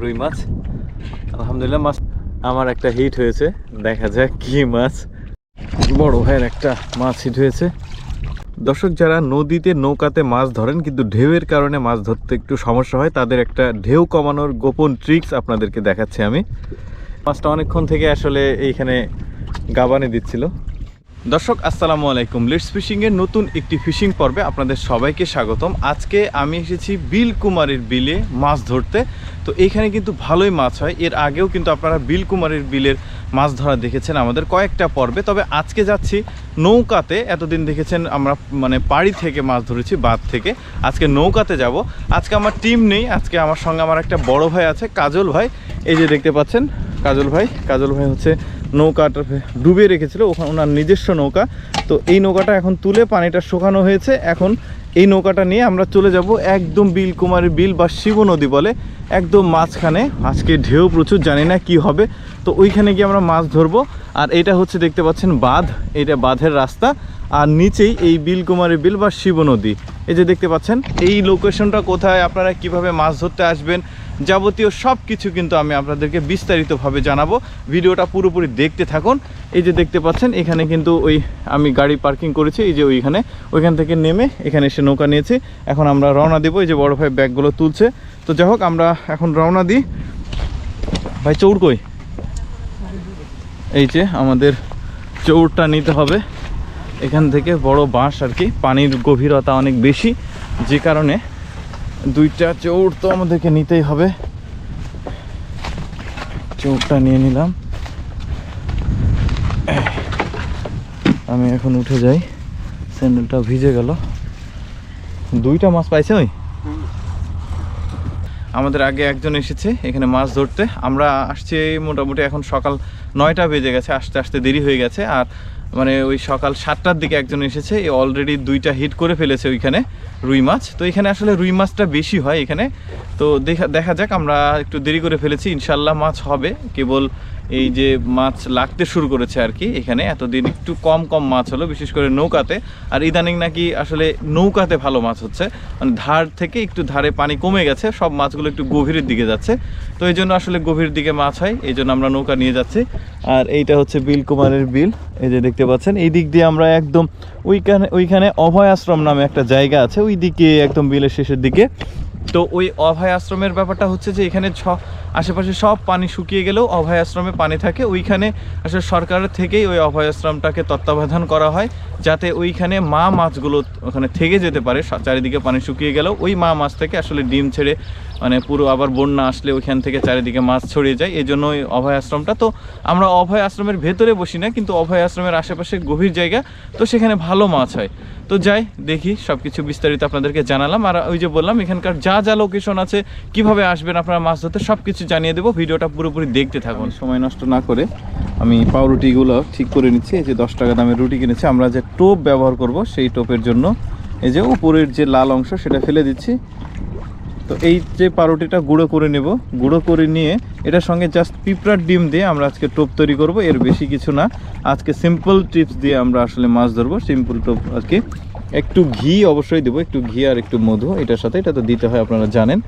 রুই মাছ। আলহামদুলিল্লাহ, মাছ আমার একটা হিট হয়েছে। দেখা যাক কি মাছ। বড় ভাইয়ের একটা মাছ হিট হয়েছে। দর্শক, যারা নদীতে নৌকাতে মাছ ধরেন, কিন্তু ঢেউয়ের কারণে মাছ ধরতে একটু সমস্যা হয়, তাদের একটা ঢেউ কমানোর গোপন ট্রিক্স আপনাদেরকে দেখাচ্ছি আমি। মাছটা অনেকক্ষণ থেকে আসলে এইখানে গাবানে দিচ্ছিল। দর্শক, আসসালামু আলাইকুম। লিটস ফিশিংয়ের নতুন একটি ফিশিং পর্বে আপনাদের সবাইকে স্বাগতম। আজকে আমি এসেছি বিল কুমারীর বিলে মাছ ধরতে। তো এইখানে কিন্তু ভালোই মাছ হয়। এর আগেও কিন্তু আপনারা বিল কুমারীর বিলের মাছ ধরা দেখেছেন আমাদের কয়েকটা পর্বে। তবে আজকে যাচ্ছি নৌকাতে। এতদিন দেখেছেন আমরা মানে পাড়ি থেকে মাছ ধরেছি, বাঁধ থেকে। আজকে নৌকাতে যাব। আজকে আমার টিম নেই। আজকে আমার সঙ্গে আমার একটা বড় ভাই আছে, কাজল ভাই। এই যে দেখতে পাচ্ছেন, কাজল ভাই। কাজল ভাই হচ্ছে নৌকাটা ডুবিয়ে রেখেছিল, ওখানে ওনার নিজস্ব নৌকা। তো এই নৌকাটা এখন তুলে পানিটা শুকানো হয়েছে। এখন এই নৌকাটা নিয়ে আমরা চলে যাব একদম বিল কুমারী বিল বা শিব নদী বলে, একদম মাঝখানে। আজকে ঢেউ প্রচুর, জানি না কি হবে। তো ওইখানে গিয়ে আমরা মাছ ধরবো। আর এটা হচ্ছে দেখতে পাচ্ছেন বাঁধ, এটা বাঁধের রাস্তা। আর নিচেই এই বিল কুমারী বিল বা শিব নদী। এই যে দেখতে পাচ্ছেন, এই লোকেশনটা কোথায়? আপনারা কীভাবে মাছ ধরতে আসবেন? যাবতীয় সব কিছু কিন্তু আমি আপনাদেরকে বিস্তারিতভাবে জানাব। ভিডিওটা পুরোপুরি দেখতে থাকুন। এই যে দেখতে পাচ্ছেন, এখানে কিন্তু ওই আমি গাড়ি পার্কিং করেছি, এই যে ওইখানে। ওইখান থেকে নেমে এখানে এসে নৌকা নিয়েছি। এখন আমরা রওনা দেবো, এই যে বড় ভাই ব্যাগগুলো তুলছে। তো যাই হোক, আমরা এখন রওনা দিই। ভাই চৌড় কই? এই যে আমাদের চৌড়টা নিতে হবে। এখান থেকে বড় বাঁশ আর কি, পানির গভীরতা অনেক বেশি, যে কারণে দুইটা চৌড় তো আমাদেরকে নিতেই হবে। চৌড়টা নিয়ে নিলাম। আমি এখন উঠে যাই। স্যান্ডেলটা ভিজে গেল। দুইটা মাছ পাইছে ওই? আমাদের আগে একজন এসেছে এখানে মাছ ধরতে। আমরা আসছি মোটামুটি এখন সকাল নয়টা বেজে গেছে, আসতে আসতে দেরি হয়ে গেছে। আর মানে ওই সকাল সাতটার দিকে একজন এসেছে অলরেডি দুইটা হিট করে ফেলেছে ওইখানে রুই মাছ। তো এখানে আসলে রুই মাছটা বেশি হয় এখানে। তো দেখা দেখা যাক, আমরা একটু দেরি করে ফেলেছি ইনশাল্লাহ মাছ হবে। কেবল এই যে মাছ লাগতে শুরু করেছে আর কি এখানে, এতদিন একটু কম কম মাছ হলো, বিশেষ করে নৌকাতে। আর ইদানিং নাকি আসলে নৌকাতে ভালো মাছ হচ্ছে। মানে ধার থেকে একটু ধারে পানি কমে গেছে, সব মাছগুলো একটু গভীরের দিকে যাচ্ছে। তো এই জন্য আসলে গভীর দিকে মাছ হয়, এই জন্য আমরা নৌকা নিয়ে যাচ্ছি। আর এইটা হচ্ছে বিল কুমারের বিল, এই যে দেখতে পাচ্ছেন। এই দিক দিয়ে আমরা একদম ওইখানে ওইখানে অভয় আশ্রম নামে একটা জায়গা আছে ওই দিকে একদম বিলের শেষের দিকে। তো ওই অভয় আশ্রমের ব্যাপারটা হচ্ছে যে এখানে ছ, আশেপাশে সব পানি শুকিয়ে গেলেও অভয় আশ্রমে পানি থাকে। ওইখানে আসলে সরকারের থেকেই ওই অভয় আশ্রমটাকে তত্ত্বাবধান করা হয়, যাতে ওইখানে মা মাছগুলো ওখানে থেকে যেতে পারে। চারিদিকে পানি শুকিয়ে গেলেও ওই মা মাছ থেকে আসলে ডিম ছেড়ে মানে পুরো আবার বন্যা আসলে ওইখান থেকে চারিদিকে মাছ ছড়িয়ে যায়। এই জন্য ওই অভয় আশ্রমটা। তো আমরা অভয় আশ্রমের ভেতরে বসি না, কিন্তু অভয় আশ্রমের আশেপাশে গভীর জায়গা, তো সেখানে ভালো মাছ হয়। তো যাই, দেখি সব কিছু বিস্তারিত আপনাদেরকে জানালাম। আর ওই যে বললাম, এখানকার যা যা লোকেশন আছে, কীভাবে আসবেন আপনারা মাছ ধরতে সব কিছু জানিয়ে দেবো। ভিডিওটা পুরোপুরি দেখতে থাকুন। সময় নষ্ট না করে আমি পাউরুটিগুলো ঠিক করে নিচ্ছি। এই যে দশ টাকা দামের রুটি কিনেছি। আমরা যে টোপ ব্যবহার করব, সেই টোপের জন্য এই যে উপরের যে লাল অংশ, সেটা ফেলে দিচ্ছি। তো এই যে পাউরুটিটা গুঁড়ো করে নেব, গুঁড়ো করে নিয়ে এটার সঙ্গে জাস্ট পিঁপড়ার ডিম দিয়ে আমরা আজকে টোপ তৈরি করব, এর বেশি কিছু না। আজকে সিম্পল টিপস দিয়ে আমরা আসলে মাছ ধরবো সিম্পল টোপ আর কি। একটু ঘি অবশ্যই দেবো, একটু ঘি আর একটু মধু, এটার সাথে এটা তো দিতে হয়, আপনারা জানেন।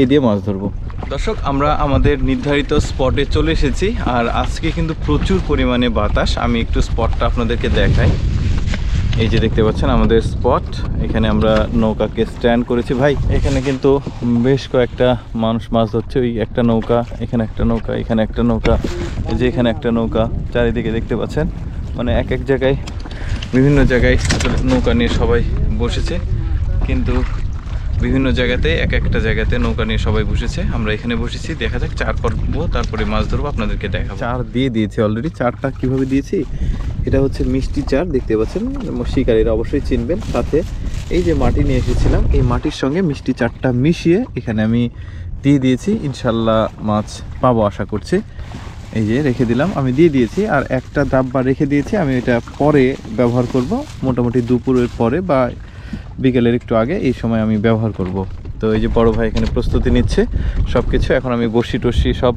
এই দিয়ে মাছ ধরবো। দর্শক, আমরা আমাদের নির্ধারিত স্পটে চলে এসেছি, আর আজকে কিন্তু প্রচুর পরিমাণে বাতাস, আমি একটু স্পটটা আপনাদেরকে দেখাই। এই যে দেখতে পাচ্ছেন আমাদের স্পট। এখানে আমরা নৌকাকে স্ট্যান্ড করেছি। ভাই, এখানে কিন্তু বেশ কয়েকটা মানুষ মাছ ধরছে। ওই একটা নৌকা, এখানে একটা নৌকা, এখানে একটা নৌকা, এই যে এখানে একটা নৌকা। চারিদিকে দেখতে পাচ্ছেন মানে এক এক জায়গায়, বিভিন্ন জায়গায় নৌকা নিয়ে সবাই বসেছে। কিন্তু বিভিন্ন জায়গাতে, এক একটা জায়গাতে নৌকা নিয়ে সবাই বসেছে। আমরা এখানে বসেছি, দেখা যাক চার করব, তারপরে মাছ ধরবো, আপনাদেরকে দেখাবো। চার দিয়ে দিয়েছি অলরেডি চারটা কীভাবে দিয়েছি? এটা হচ্ছে মিষ্টি চার, দেখতে পাচ্ছেন? শিকারীরা অবশ্যই চিনবেন। সাথে এই যে মাটি নিয়ে এসেছিলাম, এই মাটির সঙ্গে মিষ্টি চারটা মিশিয়ে এখানে আমি দিয়ে দিয়েছি। ইনশাল্লাহ মাছ পাবো আশা করছি। এই যে রেখে দিলাম, আমি দিয়ে দিয়েছি। আর একটা দাব্বা রেখে দিয়েছি, আমি এটা পরে ব্যবহার করব। মোটামুটি দুপুরের পরে বা বিকেলের একটু আগে এই সময় আমি ব্যবহার করব। তো এই যে বড় ভাই এখানে প্রস্তুতি নিচ্ছে সব কিছু এখন আমি বসি টসি সব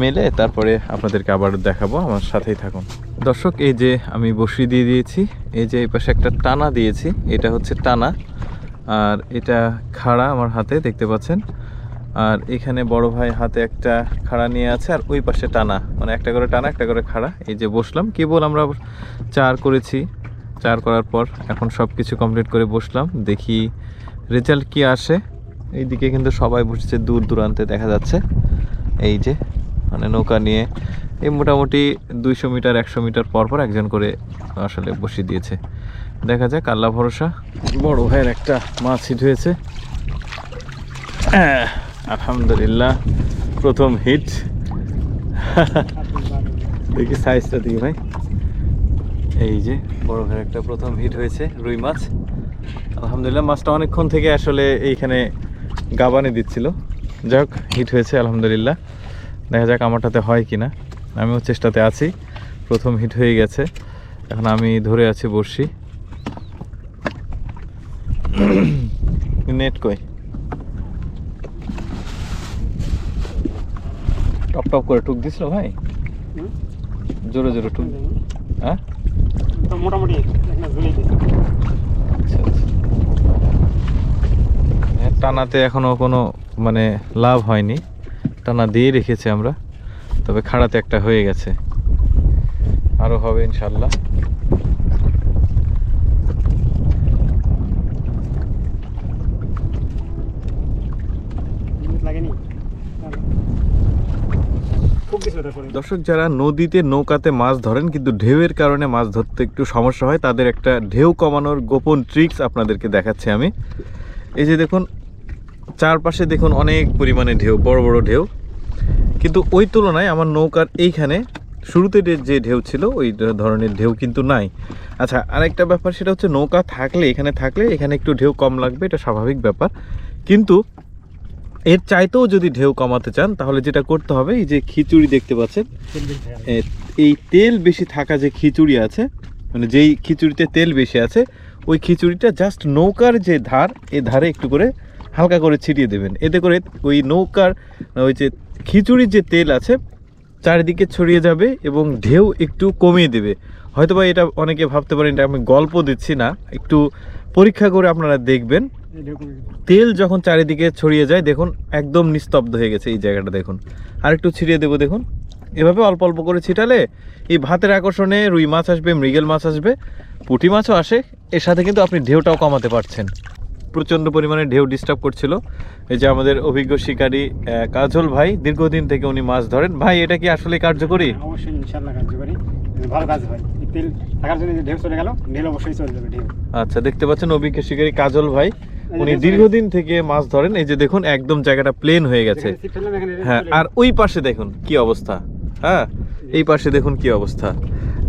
মেলে তারপরে আপনাদেরকে আবার দেখাবো, আমার সাথেই থাকুন। দর্শক, এই যে আমি বসি দিয়ে দিয়েছি, এই যে এই পাশে একটা টানা দিয়েছি, এটা হচ্ছে টানা, আর এটা খাড়া আমার হাতে, দেখতে পাচ্ছেন? আর এখানে বড় ভাই হাতে একটা খাড়া নিয়ে আছে, আর ওই পাশে টানা মানে একটা করে টানা, একটা করে খাড়া, এই যে বসলাম। কেবল আমরা চার করেছি চার করার পর এখন সব কিছু কমপ্লিট করে বসলাম। দেখি রেজাল্ট কি আসে। এইদিকে কিন্তু সবাই বসেছে দূর দূরান্তে দেখা যাচ্ছে। এই যে মানে নৌকা নিয়ে। এই মোটামুটি দুইশো মিটার একশো মিটার পর পর একজন করে আসলে বসিয়ে দিয়েছে। দেখা যাক আল্লাহ ভরসা। বড় ভাইয়ের একটা মাছ হিট হয়েছে। আহ, আলহামদুলিল্লাহ প্রথম হিট দেখি সাইজটা দিই ভাই। এই যে বড় ভাইয়ের একটা প্রথম হিট হয়েছে রুই মাছ। আলহামদুলিল্লাহ মাছটা অনেকক্ষণ থেকে আসলে এইখানে গাবানে দিচ্ছিল। যাক হিট হয়েছে আলহামদুলিল্লাহ। দেখা যাক আমারটাতে হয় কি না আমিও চেষ্টাতে আছি। প্রথম হিট হয়ে গেছে। এখন আমি ধরে আছি বর্ষি নেট কই? টপ টপ করে টুক দিছিল ভাই? জোরে জোরে টুক। হ্যাঁ? মোটামুটি। আচ্ছা আচ্ছা। টানাতে এখনও কোনো মানে লাভ হয়নি। টানা দিয়ে রেখেছি আমরা। তবে খাড়াতে একটা হয়ে গেছে। আরও হবে ইনশাল্লাহ মিনিট লাগেনি খুব কিছু এটা করে দর্শক, যারা নদীতে নৌকাতে মাছ ধরেন, কিন্তু ঢেউয়ের কারণে মাছ ধরতে একটু সমস্যা হয়, তাদের একটা ঢেউ কমানোর গোপন ট্রিক্স আপনাদেরকে দেখাচ্ছি আমি। এই যে দেখুন, চারপাশে দেখুন অনেক পরিমাণে ঢেউ, বড় বড় ঢেউ। কিন্তু ওই তুলনায় আমার নৌকার এইখানে শুরুতে যে- ঢেউ ছিল, ওই ধরনের ঢেউ কিন্তু নাই। আচ্ছা আরেকটা ব্যাপার, সেটা হচ্ছে নৌকা থাকলে, এখানে থাকলে, এখানে একটু ঢেউ কম লাগবে, এটা স্বাভাবিক ব্যাপার। কিন্তু এর চাইতেও যদি ঢেউ কমাতে চান, তাহলে যেটা করতে হবে, এই যে খিচুড়ি দেখতে পাচ্ছেন এই তেল বেশি থাকা যে খিচুড়ি আছে মানে যেই খিচুড়িতে তেল বেশি আছে, ওই খিচুড়িটা জাস্ট নৌকার যে ধার, এ ধারে একটু করে হালকা করে ছিটিয়ে দেবেন এতে করে ওই নৌকার, ওই যে খিচুড়ির যে তেল আছে, চারিদিকে ছড়িয়ে যাবে এবং ঢেউ একটু কমিয়ে দেবে হয়তোবা এটা অনেকে ভাবতে পারেন, এটা আমি গল্প দিচ্ছি না, একটু পরীক্ষা করে আপনারা দেখবেন। তেল যখন চারিদিকে ছড়িয়ে যায় দেখুন একদম নিস্তব্ধ হয়ে গেছে এই জায়গাটা দেখুন। আর একটু ছিটিয়ে দেবো দেখুন। এভাবে অল্প অল্প করে ছিটালে এই ভাতের আকর্ষণে রুই মাছ আসবে মৃগেল মাছ আসবে পুঁটি মাছও আসে। এর সাথে কিন্তু আপনি ঢেউটাও কমাতে পারছেন। প্রচণ্ড পরিমাণে ঢেউ ডিস্টার্ব করছিল। এই যে আমাদের অভিজ্ঞ শিকারী কাজল ভাই দীর্ঘদিন থেকে উনি মাছ ধরেন। ভাই এটা কি আসলে কার্যকরী? অবশ্যই ইনশাল্লাহ কার্যকরী। ভালো কাজ হয়। তেল থাকার জন্য ঢেউ চলে গেল ঢেউ অবশ্যই চলে যাবে ঢেউ। আচ্ছা দেখতে পাচ্ছেন অভিজ্ঞ শিকারী কাজল ভাই। উনি দীর্ঘদিন থেকে মাছ ধরেন। এই যে দেখুন একদম জায়গাটা প্লেন হয়ে গেছে। হ্যাঁ আর ওই পাশে দেখুন কি অবস্থা। হ্যাঁ এই পাশে দেখুন কি অবস্থা।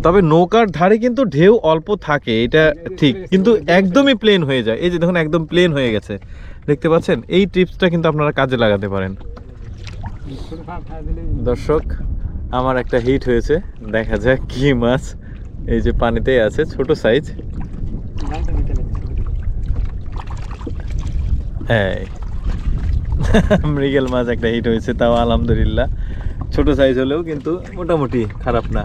তবে নৌকার ধারে কিন্তু ঢেউ অল্প থাকে এটা ঠিক। কিন্তু একদমই প্লেন হয়ে যায়। এই যে দেখুন একদম প্লেন হয়ে গেছে। দেখতে পাচ্ছেন? এই টিপসটা কিন্তু আপনারা কাজে লাগাতে পারেন। দর্শক আমার একটা হিট হয়েছে। দেখা যাক কি মাছ এই যে পানিতেই আছে ছোট সাইজ জানতে দিতে লাগে, ছোট ছোট। হ্যাঁ মৃগেল মাছ একটা হিট হয়েছে তাও আলহামদুলিল্লাহ। ছোট সাইজ হলেও কিন্তু মোটামুটি খারাপ না।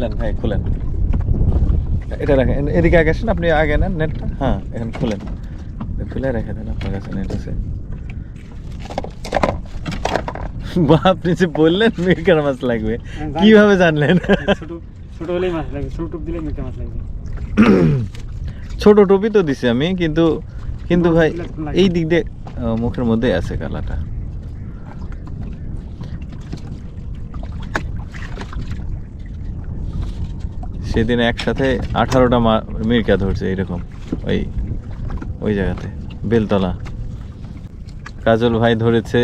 নেন ভাই খুলেন। এটা রাখেন এদিকে আগে আসেন আপনি আগে নেন নেটটা হ্যাঁ এখন খুলেন। খুলে রেখে দেন আপনার কাছে নেট আছে। বা আপনি যে বললেন মৃগেল মাছ লাগবে হ্যাঁ, কীভাবে জানলেন? ছোট ছোট হলেই মাছ লাগবে ছোট টুপ দিলে মিটে মাছ লাগবে। ছোট টুপি তো দিছি আমি কিন্তু কিন্তু ভাই। এই দিক দিয়ে মুখের মধ্যেই আছে কালাটা সেদিন একসাথে আঠারোটা মির্কা ধরছে এরকম ওই ওই জায়গাতে, বেলতলা। কাজল ভাই ধরেছে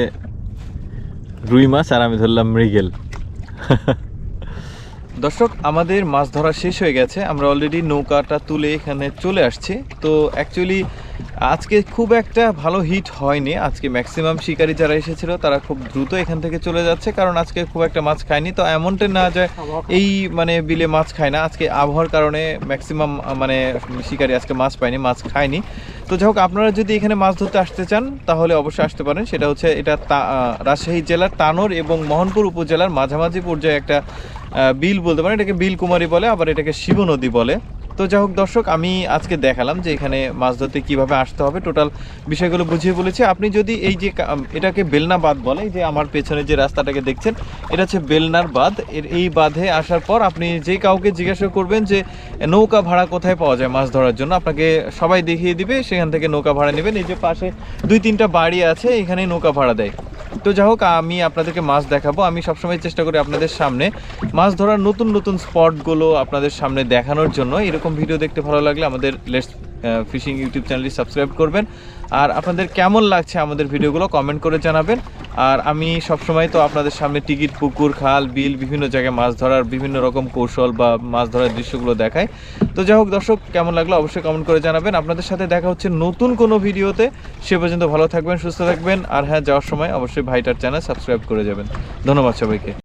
রুই মাছ আর আমি ধরলাম মৃগেল। দর্শক, আমাদের মাছ ধরা শেষ হয়ে গেছে। আমরা অলরেডি নৌকাটা তুলে এখানে চলে আসছি। তো অ্যাকচুয়ালি আজকে খুব একটা ভালো হিট হয়নি। আজকে ম্যাক্সিমাম শিকারী যারা এসেছিল, তারা খুব দ্রুত এখান থেকে চলে যাচ্ছে, কারণ আজকে খুব একটা মাছ খায়নি। তো এমনটা না যায় এই মানে বিলে মাছ খায় না। আজকে আবহাওয়ার কারণে ম্যাক্সিমাম মানে শিকারী আজকে মাছ পায়নি, মাছ খায়নি। তো যাই হোক, আপনারা যদি এখানে মাছ ধরতে আসতে চান, তাহলে অবশ্যই আসতে পারেন। সেটা হচ্ছে এটা রাজশাহী জেলার তানোর এবং মোহনপুর উপজেলার মাঝামাঝি পর্যায়ে একটা বিল বলতে পারেন। এটাকে বিল কুমারী বলে, আবার এটাকে শিব নদী বলে। তো যাই হোক, দর্শক, আমি আজকে দেখালাম যে এখানে মাছ ধরতে কীভাবে আসতে হবে। টোটাল বিষয়গুলো বুঝিয়ে বলেছি। আপনি যদি এই যে এটাকে বেলনা বাঁধ বলে যে আমার পেছনে যে রাস্তাটাকে দেখছেন, এটা হচ্ছে বেলনার বাঁধ। এর এই বাঁধে আসার পর আপনি যে কাউকে জিজ্ঞাসা করবেন যে, নৌকা ভাড়া কোথায় পাওয়া যায় মাছ ধরার জন্য, আপনাকে সবাই দেখিয়ে দিবে। সেখান থেকে নৌকা ভাড়া নেবেন। এই যে পাশে দুই তিনটা বাড়ি আছে এখানে নৌকা ভাড়া দেয়। তো যাই হোক, আমি আপনাদেরকে মাছ দেখাবো। আমি সবসময় চেষ্টা করি আপনাদের সামনে মাছ ধরার নতুন নতুন স্পটগুলো আপনাদের সামনে দেখানোর জন্য। এরকম ভিডিও দেখতে ভালো লাগলে আমাদের লেটস ফিশিং ইউটিউব চ্যানেলটি সাবস্ক্রাইব করবেন। আর আপনাদের কেমন লাগছে আমাদের ভিডিওগুলো কমেন্ট করে জানাবেন। আর আমি সবসময় তো আপনাদের সামনে টিকিট, পুকুর, খাল, বিল, বিভিন্ন জায়গায় মাছ ধরার বিভিন্ন রকম কৌশল বা মাছ ধরার দৃশ্যগুলো দেখাই। তো যাই হোক দর্শক, কেমন লাগল অবশ্যই কমেন্ট করে জানাবেন। আপনাদের সাথে দেখা হচ্ছে নতুন কোনো ভিডিওতে। সে পর্যন্ত ভালো থাকবেন, সুস্থ থাকবেন। আর হ্যাঁ যাওয়ার সময় অবশ্যই ভাইটার চ্যানেল সাবস্ক্রাইব করে যাবেন। ধন্যবাদ সবাইকে।